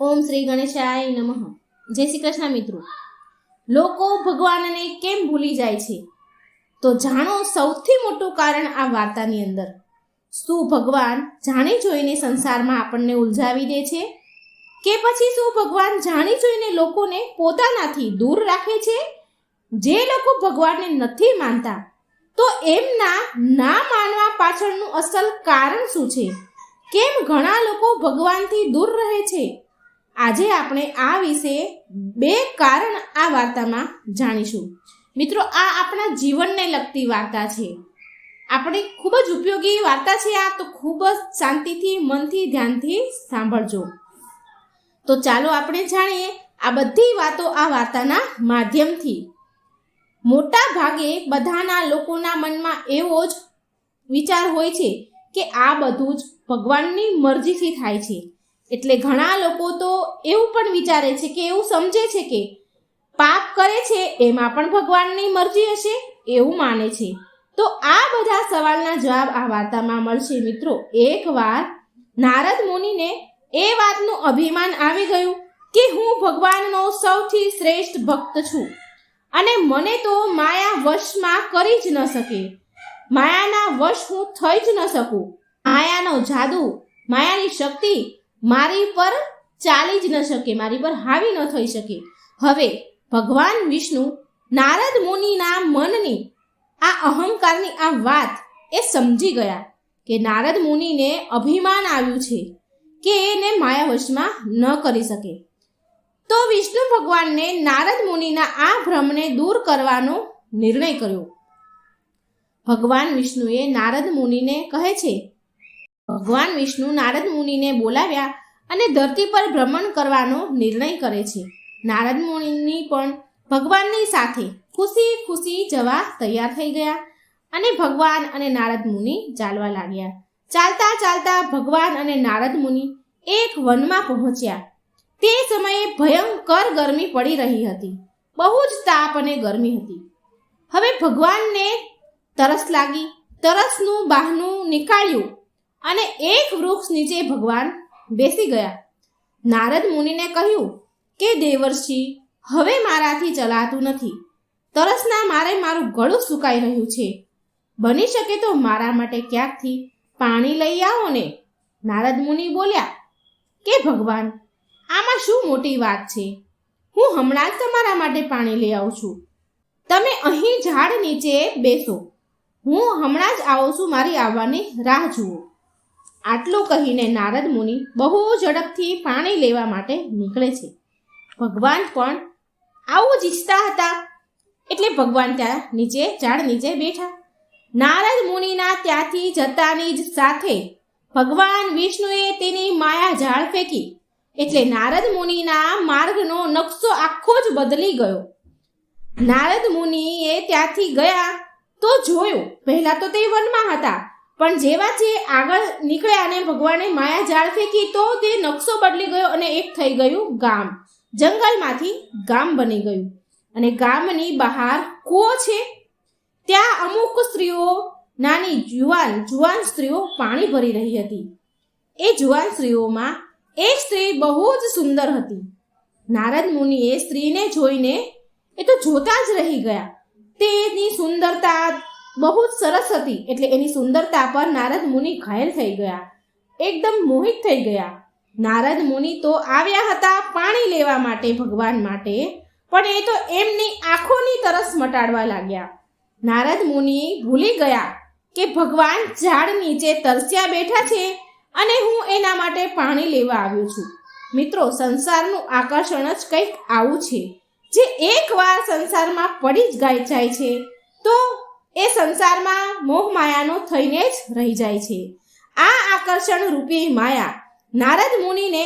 ઓમ શ્રી ગણેશાય નમઃ. જય શ્રી કૃષ્ણ મિત્રો. લોકો ભગવાનને કેમ ભૂલી જાય છે? તો જાણો સૌથી મોટું કારણ આ વાર્તાની અંદર. શું ભગવાન જાણી જોઈને સંસારમાં આપણને ઉલઝાવી દે છે? કે પછી શું ભગવાન જાણી જોઈને લોકોને પોતાનાથી દૂર રાખે છે? જે લોકો ભગવાનને નથી માનતા, તો એમના ના માનવા પાછળનું અસલ કારણ શું છે? કેમ ઘણા લોકો ભગવાનથી દૂર રહે છે? આજે આપણે આ વિશે બે કારણ આ વાર્તામાં જાણીશું. મિત્રો, આ આપણા જીવનને લગતી વાર્તા છે. આપણે ખૂબ જ ઉપયોગી વાર્તા છે આ, તો ખૂબ જ શાંતિથી, મનથી, ધ્યાનથી સાંભળજો. તો ચાલો આપણે જાણીએ આ બધી વાતો આ વાર્તાના માધ્યમથી. મોટા ભાગે બધાના લોકોના મનમાં એવો જ વિચાર હોય છે કે આ બધું જ ભગવાનની મરજીથી થાય છે. એટલે ઘણા લોકો તો એવું પણ વિચારે છે કે, એવું સમજે છે કે પાપ કરે છે, એમાં પણ ભગવાનની મરજી હશે, એવું માને છે. તો આ બધા સવાલના જવાબ આ વાર્તામાં મળશે મિત્રો. એકવાર નારદ મુનિને એ વાતનું અભિમાન આવી ગયું કે હું ભગવાનનો સૌથી શ્રેષ્ઠ ભક્ત છું અને મને તો માયા વશમાં કરી જ ન શકે. માયાના વશ હું થઈ જ ન શકું. માયાનો જાદુ, માયાની શક્તિ મારી પર ચાલી જ ન શકે, મારી પર હાવી ન થઈ શકે. હવે ભગવાન વિષ્ણુ નારદ મુનિના મનની આ અહંકારની આ વાત એ સમજી ગયા કે નારદ મુનિને અભિમાન આવ્યું છે કે એને માયાવશમાં ન કરી શકે. તો વિષ્ણુ ભગવાનને નારદ મુનિના આ ભ્રમને દૂર કરવાનો નિર્ણય કર્યો. ભગવાન વિષ્ણુએ નારદ મુનિને કહે છે ભગવાન વિષ્ણુ નારદ મુનિને બોલાવ્યા અને ધરતી પર ભ્રમણ કરવાનો નિર્ણય કરે છે. નારદ મુનિની પણ ભગવાનની સાથે ખુશી ખુશી જવા તૈયાર થઈ ગયા અને ભગવાન અને નારદ મુનિ ચાલવા લાગ્યા. ચાલતા ચાલતા ભગવાન અને નારદ મુનિ એક વનમાં પહોંચ્યા. તે સમયે ભયંકર ગરમી પડી રહી હતી. બહુ જ તાપ અને ગરમી હતી. હવે ભગવાનને તરસ લાગી. તરસનું બહાનું નીકાળ્યું. અને એક વૃક્ષ નીચે ભગવાન બેસી ગયા. નારદ મુનિને કહ્યું, કે દેવર્ષિ, હવે મારાથી ચલાતું નથી. તરસના મારે મારું ગળું સુકાઈ રહ્યું છે. બની શકે તો મારા માટે ક્યાંકથી પાણી લઈ આવો ને? નારદ મુનિ બોલ્યા, કે ભગવાન, આમાં શું મોટી વાત છે? હું હમણાં જ તમારા માટે પાણી લઈ આવું છું. તમે અહીં ઝાડ નીચે બેસો. હું હમણાં જ આવું છું, મારી આવવાની રાહ જુઓ. આટલું કહીને નારદ મુનિ બહુ ઝડપથી પાણી લેવા માટે નીકળે છે. ભગવાન પણ આવું જ ઈચ્છતા હતા. એટલે ભગવાન ત્યાં નીચે, ઝાડ નીચે બેઠા. નારદ મુનિના ત્યાંથી જતાની જ સાથે ભગવાન વિષ્ણુએ તેની માયા ઝાડ ફેંકી. એટલે નારદ મુનિના માર્ગનો નકશો આખો જ બદલી ગયો. નારદ મુનિએ ત્યાંથી ગયા તો જોયું. પહેલા તો તે વનમાં હતા. પણ જેવા જે આગળ નીકળ્યા અને ભગવાને માયા ઝાડ ફેંકી, તો તે નકશો બદલી ગયો અને એક થઈ ગયું ગામ. જંગલમાંથી ગામ બની ગયું. અને ગામની બહાર કૂવો છે. ત્યાં અમુક સ્ત્રીઓ, નાની જુવાન જુવાન સ્ત્રીઓ પાણી ભરી રહી હતી. એ જુવાન સ્ત્રીઓમાં એક સ્ત્રી બહુ જ સુંદર હતી. નારદ મુનિએ સ્ત્રીને જોઈને એ તો જોતા જ રહી ગયા. તેની સુંદરતા બહુ જ સરસ હતી એટલે એની સુંદરતા પર નારદ મુનિ ઘાયલ થઈ ગયા. એકદમ મોહિત થઈ ગયા. નારદ મુનિ તો આવ્યા હતા પાણી લેવા માટે ભગવાન માટે, પણ એ તો એમની આંખોની તરસ મટાડવા લાગ્યા. નારદ મુનિ ભૂલી ગયા કે ભગવાન ઝાડ નીચે તરસ્યા બેઠા છે અને હું એના માટે પાણી લેવા આવ્યો છું. મિત્રો, સંસારનું આકર્ષણ જ કંઈક આવું છે. જે એકવાર સંસારમાં પડી જ ગાય જાય છે, તો એ સંસારમાં મોહ માયાનો થઈને જ રહી જાય છે. આ આકર્ષણ રૂપી માયા. નારદ મુનિને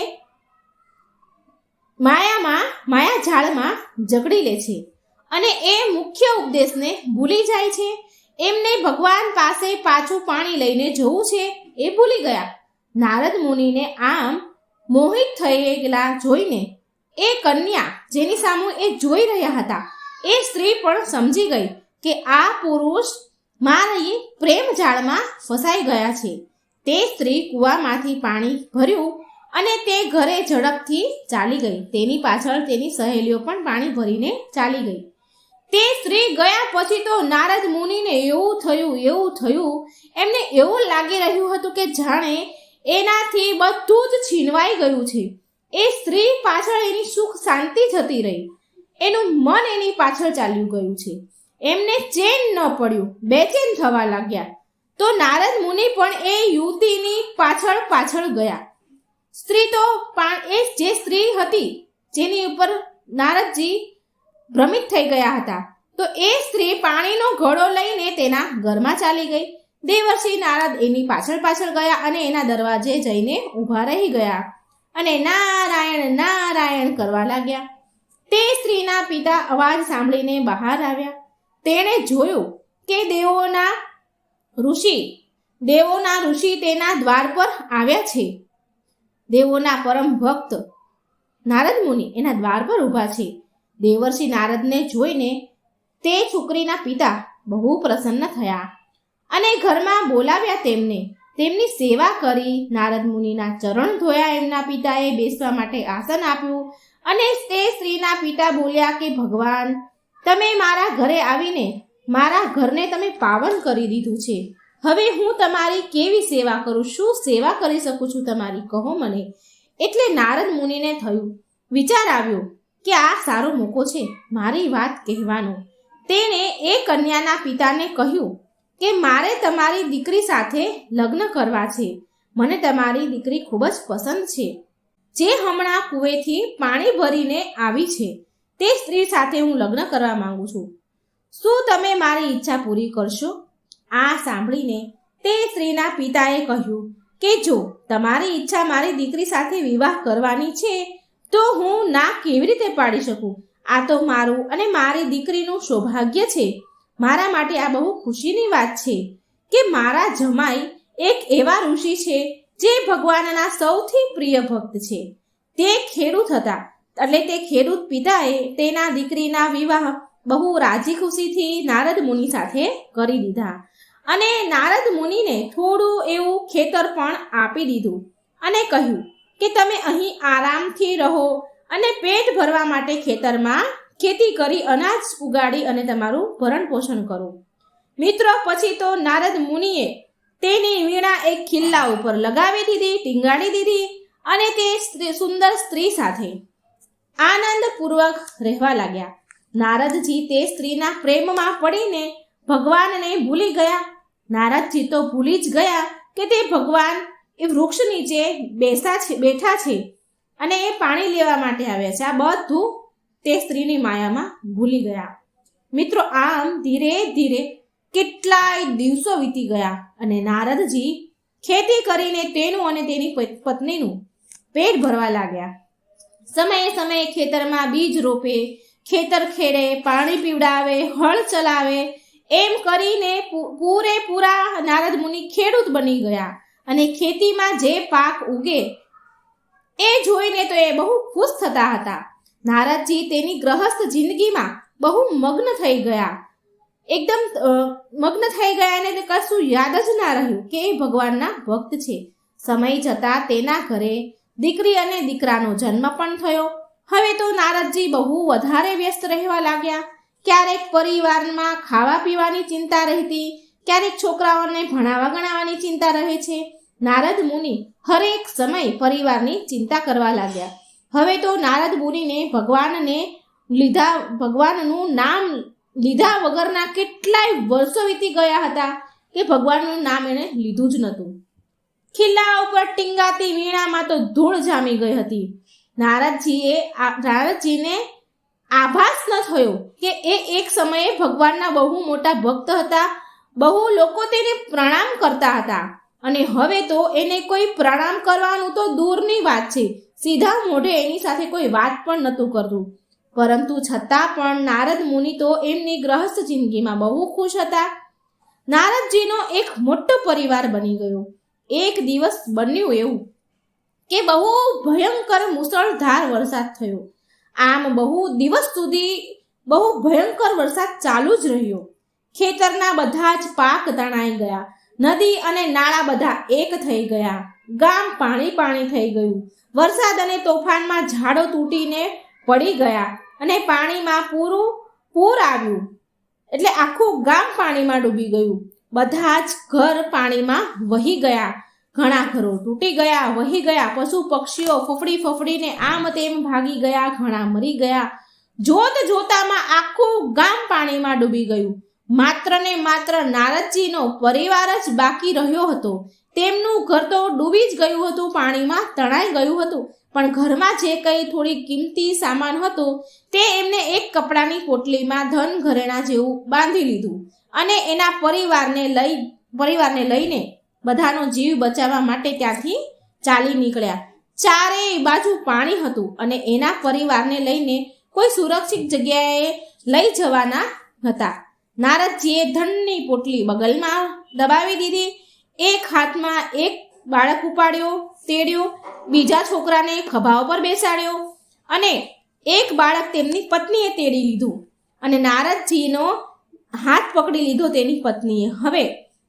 માયામાં, માયા ઝાડમાં જકડી લે છે અને એ મુખ્ય ઉપદેશને ભૂલી જાય છે. એમને ભગવાન પાસે પાછું પાણી લઈને જવું છે એ ભૂલી ગયા. નારદ મુનિને આમ મોહિત થયેલા જોઈને એ કન્યા જેની સામે એ જોઈ રહ્યા હતા, એ સ્ત્રી પણ સમજી ગઈ. કે આ પુરુષ મારી પ્રેમ જાળમાં ફસાઈ ગયા છે. તે સ્ત્રી કૂવામાંથી પાણી ભર્યું અને તે ઘરે ઝડપથી ચાલી ગઈ. તેની પાછળ તેની સહેલીઓ પણ પાણી ભરીને ચાલી ગઈ. તે સ્ત્રી ગયા પછી તો નારદ મુનિને એવું થયું એવું થયું. એમને એવું લાગી રહ્યું હતું કે જાણે એનાથી બધું જ છીનવાઈ ગયું છે. એ સ્ત્રી પાછળ એની સુખ શાંતિ જતી રહી. એનું મન એની પાછળ ચાલ્યું ગયું છે. એમને ચેન ન પડ્યું. બેચેન થવા લાગ્યા. તો નારદ મુનિ પણ એ યુવતીની પાછળ પાછળ ગયા. સ્ત્રી તો એ જે સ્ત્રી હતી, જેની ઉપર નારદજી ભ્રમિત થઈ ગયા હતા. તો એ સ્ત્રી પાણીનો ઘડો લઈને તેના ઘરમાં ચાલી ગઈ. દેવર્ષિ નારદ એની પાછળ પાછળ ગયા અને એના દરવાજે જઈને ઊભા રહી ગયા અને નારાયણ નારાયણ કરવા લાગ્યા. તે સ્ત્રીના પિતા અવાજ સાંભળીને બહાર આવ્યા. તેણે જોયું કે દેવોના ઋષિ દેવોના ઋષિ તેના દ્વાર પર આવ્યા છે. દેવોના પરમ ભક્ત નારદ મુનિ એના દ્વાર પર ઊભા છે. દેવર્ષિ નારદને જોઈને તે છોકરીના પિતા બહુ પ્રસન્ન થયા અને ઘરમાં બોલાવ્યા તેમને. તેમની સેવા કરી નારદ મુનિના ચરણ ધોયા, એમના પિતાએ બેસવા માટે આસન આપ્યું અને તે સ્ત્રીના પિતા બોલ્યા કે ભગવાન તમે મારા ઘરે આવીને મારા ઘરને તમે પાવન કરી દીધું છે. હવે હું તમારી કેવી સેવા કરું? શું સેવા કરી શકું છું તમારી? કહો મને. એટલે નારદ મુનિને થયું. વિચાર આવ્યો કે આ સારો મોકો છે. મારી વાત કહેવાનો. તેણે એ કન્યાના પિતાને કહ્યું કે મારે તમારી દીકરી સાથે લગ્ન કરવા છે. મને તમારી દીકરી ખૂબ જ પસંદ છે. જે હમણાં કૂવેથી પાણી ભરીને આવી છે. તે સ્ત્રી સાથે હું લગ્ન કરવા માંગુ છું. શું તમે મારી ઈચ્છા પૂરી કરશો? આ સાંભળીને તે સ્ત્રીના પિતાએ કહ્યું કે જો તમારી ઈચ્છા મારી દીકરી સાથે વિવાહ કરવાની છે, તો હું ના કેવી રીતે પાડી શકું? આ તો મારું અને મારી દીકરીનું સૌભાગ્ય છે. મારા માટે આ બહુ ખુશીની વાત છે કે મારા જમાઈ એક એવા ઋષિ છે જે ભગવાનના સૌથી પ્રિય ભક્ત છે. તે ખેડૂત હતા. એટલે તે ખેડૂત પિતાએ તેના દીકરીના વિવાહ બહુ રાજી ખુશીથી નારદ મુનિ સાથે કરી દીધા. અને નારદ મુનિને થોડું એવું ખેતર પણ આપી દીધું અને કહ્યું કે તમે અહીં આરામથી રહો અને પેટ ભરવા માટે ખેતરમાં ખેતી કરી અનાજ ઉગાડી અને તમારું ભરણ પોષણ કરો. મિત્રો, પછી તો નારદ મુનિએ તેની વીણા એક ખિલ્લા ઉપર લગાવી દીધી, ટીંગાડી દીધી અને તે સુંદર સ્ત્રી સાથે આનંદપૂર્વક રહેવા લાગ્યા. નારદજી તે સ્ત્રીના પ્રેમમાં પડીને ભગવાનને ભૂલી ગયા. નારદજી તો ભૂલી જ ગયા કે તે ભગવાન એ વૃક્ષ નીચે બેસા છે, બેઠા છે અને એ પાણી લેવા માટે આવ્યા છે. આ બધું તે સ્ત્રીની માયામાં ભૂલી ગયા. મિત્રો, આમ ધીરે ધીરે કેટલાય દિવસો વીતી ગયા અને નારદજી ખેતી કરીને તેનું અને તેની પત્નીનું પેટ ભરવા લાગ્યા. સમયે સમયે ખેતરમાં બીજ રોપે, ખેતર ખેડે, પાણી પીવડાવે, હળ ચલાવે. એમ કરીને પૂરેપૂરા નારદ મુનિ ખેડૂત બની ગયા અને ખેતીમાં જે પાક ઉગે, એ જોઈને તો એ બહુ ખુશ થતા હતા. નારદજી તેની ગ્રહસ્થ જિંદગીમાં બહુ મગ્ન થઈ ગયા. એકદમ મગ્ન થઈ ગયા અને કશું યાદ જ ના રહ્યું કે એ ભગવાનના ભક્ત છે. સમય જતા તેના ઘરે દીકરી અને દીકરાનો જન્મ પણ થયો. હવે તો નારદજી બહુ વધારે વ્યસ્ત રહેવા લાગ્યા. ક્યારેક પરિવારમાં ખાવા પીવાની ચિંતા રહેતી, ક્યારેક છોકરાઓને ભણાવા ગણાવાની ચિંતા રહે છે. નારદ મુનિ હરેક સમય પરિવારની ચિંતા કરવા લાગ્યા. હવે તો નારદ મુનિને ભગવાનને લીધા, ભગવાનનું નામ લીધા વગરના કેટલાય વર્ષો વીતી ગયા હતા કે ભગવાનનું નામ એણે લીધું જ નહોતું. ખિલ્લા ઉપર ટીંગાતી વીણામાં તો ધૂળ જામી ગઈ હતી. નારદજીએ નારદજીને આભાસ ન થયો કે એ એક સમયે ભગવાનના બહુ મોટા ભક્ત હતા. બહુ લોકો તેને પ્રણામ કરતા હતા. અને હવે તો એને કોઈ પ્રણામ કરવાનું તો દૂરની વાત છે. સીધા મોઢે એની સાથે કોઈ વાત પણ નહોતું કરતું. પરંતુ છતાં પણ નારદ મુનિ તો એમની ગ્રહસ્થ જિંદગીમાં બહુ ખુશ હતા. નારદજીનો એક મોટો પરિવાર બની ગયો. એક દિવસ બન્યું એવું કે બહુ ભયંકર મુસળધાર વરસાદ થયો. આમ બહુ દિવસ સુધી બહુ ભયંકર વરસાદ ચાલુ જ રહ્યો. ખેતરના બધા જ પાક તણાઈ ગયા. નદી અને નાળા બધા એક થઈ ગયા. ગામ પાણી પાણી થઈ ગયું. વરસાદ અને તોફાનમાં ઝાડો તૂટીને પડી ગયા અને પાણીમાં પૂરું પૂર આવ્યું. એટલે આખું ગામ પાણીમાં ડૂબી ગયું. બધા જ ઘર પાણીમાં વહી ગયા. ઘણા ઘરો તૂટી ગયા, વહી ગયા. પશુ પક્ષીઓ ફફડી ફફડીને આમ તેમ ભાગી ગયા, ઘણા મરી ગયા. જોત જોતામાં આખું ગામ પાણીમાં ડૂબી ગયું. માત્ર ને માત્ર નારદજીનો પરિવાર જ બાકી રહ્યો હતો. તેમનું ઘર તો ડૂબી જ ગયું હતું, પાણીમાં તણાઈ ગયું હતું. પણ ઘરમાં જે કંઈ થોડી કિંમતી સામાન હતો, તે એમને એક કપડાની પોટલીમાં ધન ઘરેણા જેવું બાંધી લીધું અને એના પરિવારને લઈ, પરિવારને લઈને બધાનો જીવ બચાવવા માટે ત્યાંથી ચાલી નીકળ્યા. ચારેય બાજુ પાણી હતું અને એના પરિવારને લઈને કોઈ સુરક્ષિત જગ્યાએ લઈ જવાના હતા. નારદજીએ ધનની પોટલી બગલમાં દબાવી દીધી. એક હાથમાં એક બાળક ઉપાડ્યો. તેડ્યો, બીજા છોકરાને ખભા ઉપર બેસાડ્યો અને એક બાળક તેમની પત્નીએ તેડી લીધું અને નારદજીનો હાથ પકડી લીધો તેની પત્નીએ. હવે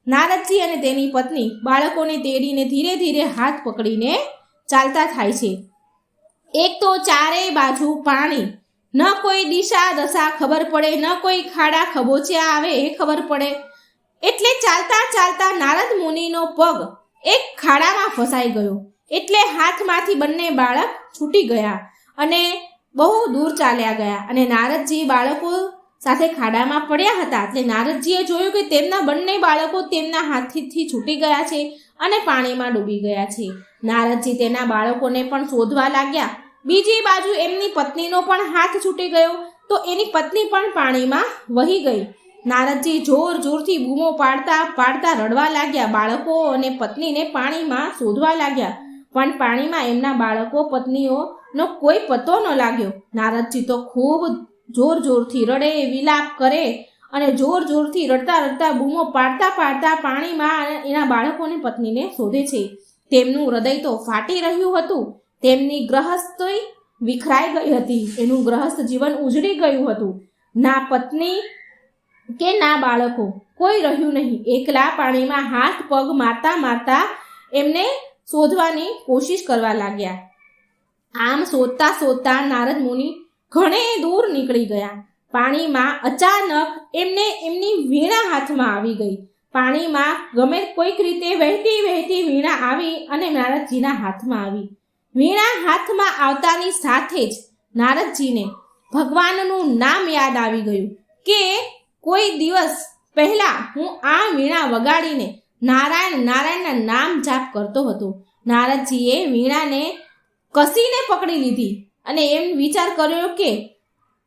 નારદજી અને તેની પત્ની બાળકોને તેડીને ધીરે ધીરે હાથ પકડીને ચાલતા થાય છે. એક તો ચારેય બાજુ પાણી, ન કોઈ દિશા દશા ખબર પડે, ન કોઈ ખાડા ખબોચ્યા આવે એ ખબર પડે. એટલે ચાલતા ચાલતા નારદ મુનિનો પગ એક ખાડામાં ફસાઈ ગયો. એટલે હાથમાંથી બંને બાળક છૂટી ગયા અને બહુ દૂર ચાલ્યા ગયા. અને નારદજી બાળકો સાથે ખાડામાં પડ્યા હતા. એટલે નારદજીએ જોયું કે તેમના બંને બાળકો તેમના હાથથી છૂટી ગયા છે અને પાણીમાં ડૂબી ગયા છે. નારદજી તેના બાળકોને પણ શોધવા લાગ્યા. બીજી બાજુ એમની પત્નીનો પણ હાથ છૂટી ગયો. તો એની પત્ની પણ પાણીમાં વહી ગઈ. નારદજી જોર જોરથી બૂમો પાડતા પાડતા રડવા લાગ્યા. બાળકો અને પત્નીને પાણીમાં શોધવા લાગ્યા. પણ પાણીમાં એમના બાળકો પત્નીઓનો કોઈ પતો ન લાગ્યો. નારદજી તો ખૂબ જોર જોરથી રડે, વિલાપ કરે અને જોર જોરથી રડતા રડતા બૂમો પાડતા પાડતા પાણીમાં એના બાળકોને પત્નીને શોધે છે. તેમનું હૃદય તો ફાટી રહ્યું હતું. તેમની ગ્રહસ્થી વિખરાઈ ગઈ હતી. એનું ગ્રહસ્થ જીવન ઉજળી ગયું હતું. ના, પત્ની કે ના બાળકો, કોઈ રહ્યું નહીં. એકલા પાણીમાં હાથ પગ મારતા મારતા એમને શોધવાની કોશિશ કરવા લાગ્યા. આમ શોધતા શોધતા નારદ મુનિ ઘણે દૂર નીકળી ગયા. પાણીમાં અચાનક એમને એમની વીણા હાથમાં આવી ગઈ. પાણીમાં ગમે કોઈક રીતે વહેતી વહેતી વીણા આવી અને નારદજીના હાથમાં આવી. વીણા હાથમાં આવતાની સાથે જ નારદજીને ભગવાનનું નામ યાદ આવી ગયું કે કોઈ દિવસ પહેલા હું આ વીણા વગાડીને નારાયણ નારાયણના નામ જાપ કરતો હતો. નારદજીએ વીણાને કસીને પકડી લીધી અને એમ વિચાર કર્યો કે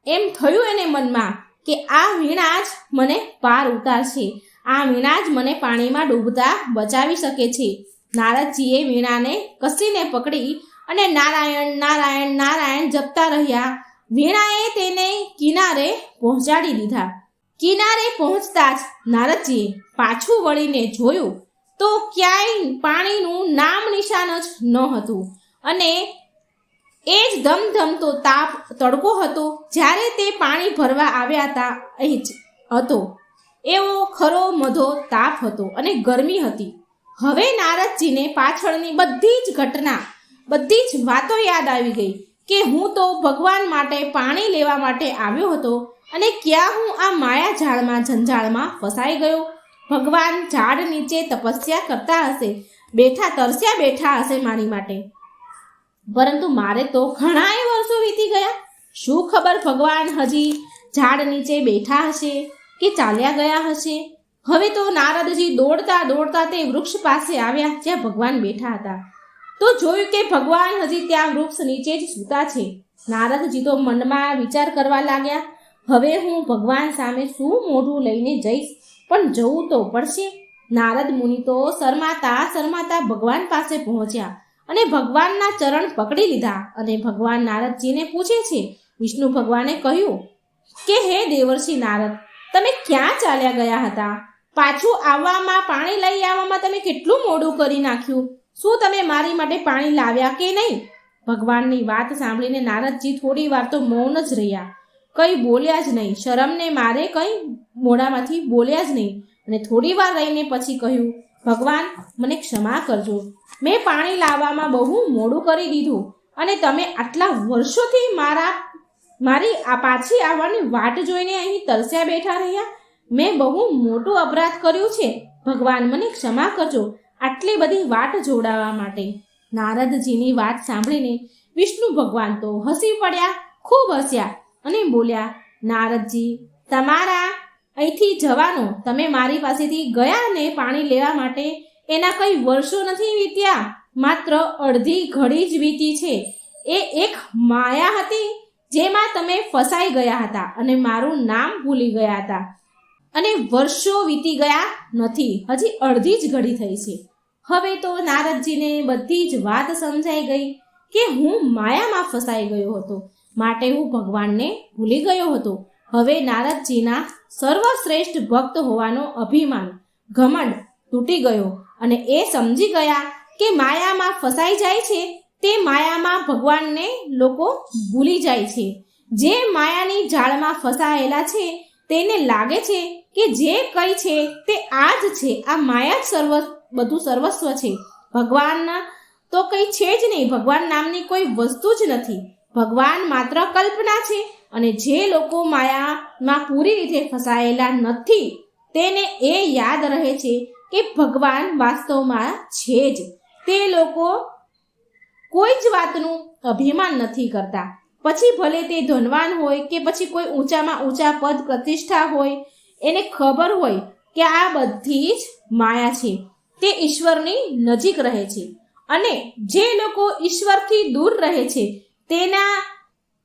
એમ થયું એને મનમાં કે આ વીણા જ મને પાર ઉતારશે. આ વીણા જ મને પાણીમાં ડૂબતા બચાવી શકે છે. નારદજીએ વીણાને કસીને પકડી અને નારાયણ નારાયણ નારાયણ જપતા રહ્યા. વીણાએ તેને કિનારે પહોંચાડી દીધા. કિનારે પહોંચતા જ નારદજીએ પાછું વળીને જોયું તો ક્યાંય પાણીનું નામ નિશાન જ ન હતું. અને એ જ ધમધમતો તાપ તડકો હતો જ્યારે તે પાણી ભરવા આવ્યા હતા એ જ હતો. એવો ખરો મધો તાપ હતો અને ગરમી હતી. હવે નારદજીને પાછળની બધી જ ઘટના, બધી જ વાતો યાદ આવી ગઈ કે હું તો ભગવાન માટે પાણી લેવા માટે આવ્યો હતો અને ક્યાં હું આ માયા ઝાડમાં ઝંઝાળમાં ફસાઈ ગયો? ભગવાન ઝાડ નીચે તપસ્યા કરતા હશે, બેઠા તરસ્યા બેઠા હશે મારી માટે. પરંતુ મારે તો ઘણાય વર્ષો વીતી ગયા. શું ખબર ભગવાન હજી ઝાડ નીચે બેઠા હશે કે ચાલ્યા ગયા હશે? હવે તો નારદજી દોડતા દોડતા તે વૃક્ષ પાસે આવ્યા જ્યાં ભગવાન બેઠા હતા. તો જોયું કે ભગવાન હજી ત્યાં વૃક્ષ નીચે જ સૂતા છે. નારદજી તો મનમાં વિચાર કરવા લાગ્યા હવે હું ભગવાન સામે શું મોઢું લઈને જઈશ? પણ જવું તો પડશે. નારદ મુનિ તો શરમાતા શરમાતા ભગવાન પાસે પહોંચ્યા અને ભગવાનના ચરણ પકડી લીધા અને ભગવાન નારદજીને પૂછે છે, વિષ્ણુ ભગવાને કહ્યું કે, હે દેવર્ષિ નારદ, તમે ક્યાં ચાલ્યા ગયા હતા? પાછું આવવામાં પાણી લઈ આવવામાં તમે કેટલું મોડું કરી નાખ્યું? શું તમે મારી માટે પાણી લાવ્યા કે નહીં? ભગવાનની વાત સાંભળીને નારદજી થોડી વાર તો મૌન જ રહ્યા. કંઈ બોલ્યા જ નહીં. શરમને મારે કંઈ મોઢામાંથી બોલ્યા જ નહીં. અને થોડી વાર રહીને પછી કહ્યું, ભગવાન, મને ક્ષમા કરજો. મેં પાણી લાવવામાં બહુ મોડું કરી દીધું અને તમે આટલા વર્ષોથી મારા, મારી આ પાછી આવવાની વાટ જોઈને અહીં તરસ્યા બેઠા રહ્યા. મેં બહુ મોટું અપરાધ કર્યું છે. ભગવાન, મને ક્ષમા કરજો આટલી બધી વાટ જોડાવા માટે. નારદજીની વાત સાંભળીને વિષ્ણુ ભગવાન તો હસી પડ્યા, ખૂબ હસ્યા. અને બોલ્યા, નારદજી, તમારા અહીંથી જવાનો, તમે મારી પાસેથી ગયા ને પાણી લેવા માટે, એના કઈ વર્ષો નથી વીત્યા, માત્ર અડધી ઘડી જ વીતી છે. એ એક માયા હતી, જેમાં તમે ફસાઈ ગયા હતા અને મારું નામ ભૂલી ગયા હતા. અને વર્ષો વીતી ગયા નથી, હજી અડધી જ ઘડી થઈ છે. હવે તો નારદજીને બધી જ વાત સમજાઈ ગઈ કે હું માયામાં ફસાઈ ગયો હતો. માટે હું ભગવાનને ભૂલી ગયો હતો. હવે નારદજીના સર્વશ્રેષ્ઠ ભક્ત હોવાનો અભિમાન, ઘમંડ તૂટી ગયો અને એ સમજી ગયા કે માયામાં ફસાઈ જાય છે, તે માયામાં ભગવાનને લોકો ભૂલી જાય છે. જે માયાની જાળમાં ફસાયેલા છે, તેને લાગે છે કે જે કંઈ છે, તે આ જ છે. આ માયા જ સર્વ, બધું સર્વસ્વ છે. ભગવાન તો કંઈ છે જ નહીં. ભગવાન નામની કોઈ વસ્તુ જ નથી. ભગવાન માત્ર કલ્પના છે અને જે લોકો માયામાં પૂરી રીતે ફસાયેલા નથી, તેને એ યાદ રહે છે કે ભગવાન વાસ્તવમાં છે જ. તે લોકો કોઈ જ વાતનું અભિમાન નથી કરતા. પછી ભલે તે ધનવાન હોય કે પછી કોઈ ઊંચામાં ઊંચા પદ પ્રતિષ્ઠા હોય, એને ખબર હોય કે આ બધી જ માયા છે. તે ઈશ્વરની નજીક રહે છે અને જે લોકો ઈશ્વરથી દૂર રહે છે તેના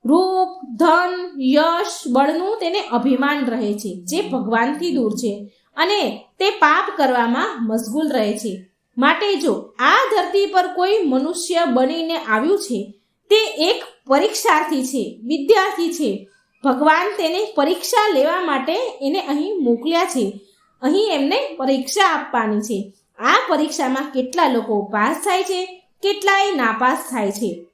રૂપ, ધન, યશ, બળનું તેને અભિમાન રહે છે, જે ભગવાનથી દૂર છે અને તે પાપ કરવામાં મશગુલ રહે છે. માટે જો આ ધરતી પર કોઈ મનુષ્ય બનીને આવ્યું છે, તે એક પરીક્ષાર્થી છે, વિદ્યાર્થી છે. ભગવાન તેને પરીક્ષા લેવા માટે એને અહીં મોકલ્યા છે. અહીં એમને પરીક્ષા આપવાની છે. આ પરીક્ષામાં કેટલા લોકો પાસ થાય છે, કેટલાય નાપાસ થાય છે.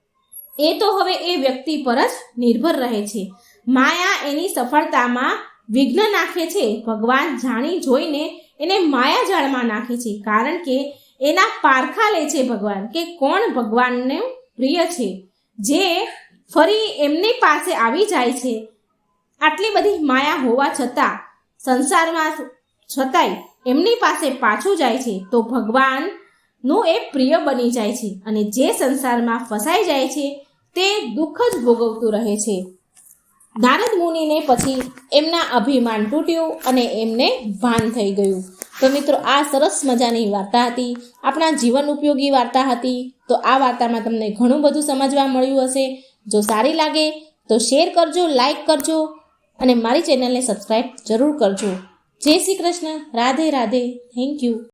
એ તો હવે એ વ્યક્તિ પર જ નિર્ભર રહે છે. માયા એની સફળતામાં વિઘ્ન નાખે છે. ભગવાન જાણી જોઈને એને માયાજાળમાં નાખે છે. કારણ કે એના પારખા લે છે ભગવાન કે કોણ ભગવાનને પ્રિય છે? જે ફરી એમની પાસે આવી જાય છે. આટલી બધી માયા હોવા છતાં, સંસારમાં છતાંય એમની પાસે પાછું જાય છે. તો ભગવાનનું એ પ્રિય બની જાય છે અને જે સંસારમાં ફસાઈ જાય છે તે દુઃખ જ ભોગવતું રહે છે. નારદ મુનિને પછી એમના અભિમાન તૂટ્યું અને એમને ભાન થઈ ગયું. તો મિત્રો, આ સરસ મજાની વાર્તા હતી, આપણા જીવન ઉપયોગી વાર્તા હતી. તો આ વાર્તામાં તમને ઘણું બધું સમજવા મળ્યું હશે. જો સારી લાગે, તો શેર કરજો, લાઈક કરજો અને મારી ચેનલને સબસ્ક્રાઈબ જરૂર કરજો. Jai Shri Krishna, Radhe Radhe, thank you.